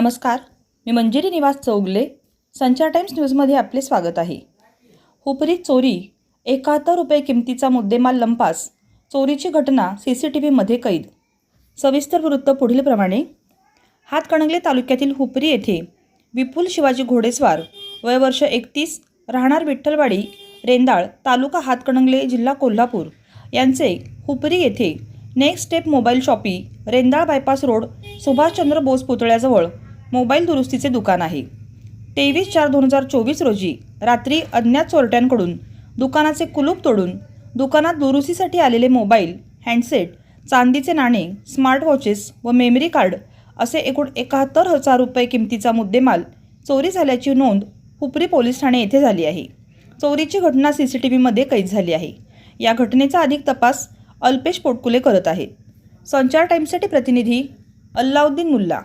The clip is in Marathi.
नमस्कार. मी मंजिरी निवास चौगले संचार टाइम्स न्यूजमध्ये आपले स्वागत आहे. हुपरी चोरी एकाहत्तर रुपये किमतीचा मुद्देमाल लंपास चोरीची घटना सी सी टी व्हीमध्ये कैद. सविस्तर वृत्त पुढीलप्रमाणे हातकणंगले तालुक्यातील हुपरी येथे विपुल शिवाजी घोडेस्वार वय वर्ष एकतीस राहणार विठ्ठलवाडी रेंदाळ तालुका हातकणंगले जिल्हा कोल्हापूर. यांचे हुपरी येथे next step mobile shoppe Rendal bypass road Subhashchandra Bose पुतळ्याजवळ मोबाईल दुरुस्तीचे दुकान आहे. तेवीस चार दोन हजार चोवीस रोजी रात्री अज्ञात चोरट्यांकडून दुकानाचे कुलूप तोडून दुकानात दुरुस्तीसाठी आलेले मोबाईल हँडसेट चांदीचे नाणे स्मार्ट वॉचेस व मेमरी कार्ड असे एकूण एकाहत्तर हजार रुपये किमतीचा मुद्देमाल चोरी झाल्याची नोंद हुपरी पोलीस ठाणे येथे झाली आहे. चोरीची घटना सी सी टी व्हीमध्ये कैद झाली आहे. या घटनेचा अधिक तपास अल्पेश पोटकुले करत आहेत संचार टाईम्ससाठी प्रतिनिधी अल्लाउद्दीन मुल्ला.